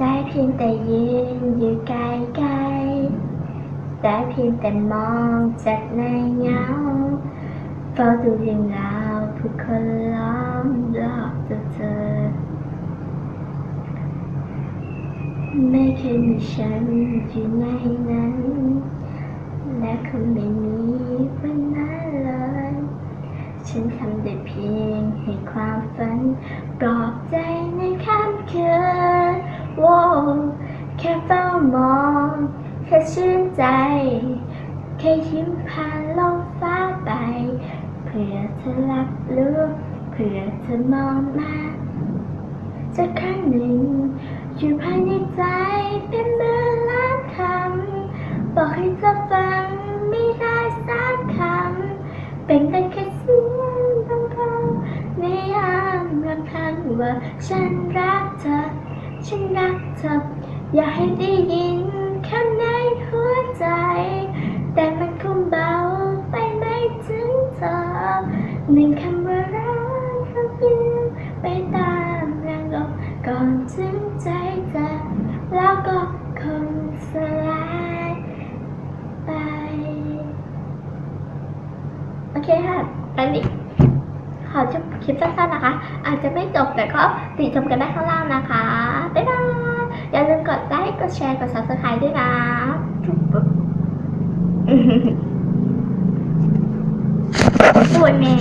จเพียงแต่ยืนอยู่ไกลๆแต่เพียงแต่มองจากในเงาเฝ้าดูเรื่องราวผู้คนล้อมรอบตัวเธอ ไม่เคยมีฉันอยู่ในนั้น และคงไม่มีวันนั้นเลย ฉันทำได้เพียงให้ความฝันปลอบใจ องแค่ชื่นใจ แค่ยิ้มผ่านโลกฟ้าไปเพื่อเธอรับรู้เพื่อเธอมองมาสักครั้งหนึ่งอยู่ภายในใจเป็นหมื่นล้านคำบอกให้เธอฟังไม่ได้สักคำเป็นแต่แค่เสียงบางคำในยามรำพันว่าฉันรักเธอ ฉันรักเธอ อยากให้ได้ยิน หัวใจ แต่มันคงเบาไปไม่ถึงเธอหนึ่งคำว่ารักก็ยืมไปตามแรงลมก่อนถึงใจเธอแล้วก็คงสลายไป โอเคค่ะตอนนี้ขอจบคลิปสั้นๆนะคะ อาจจะไม่จบแต่ก็ติดชมกันได้ข้างล่างนะคะ บ๊ายบาย อย่าลืมก ดไลค์กดแชร์กด subscribe ด้วยนะจุ๊บปุ๊บปวดแม่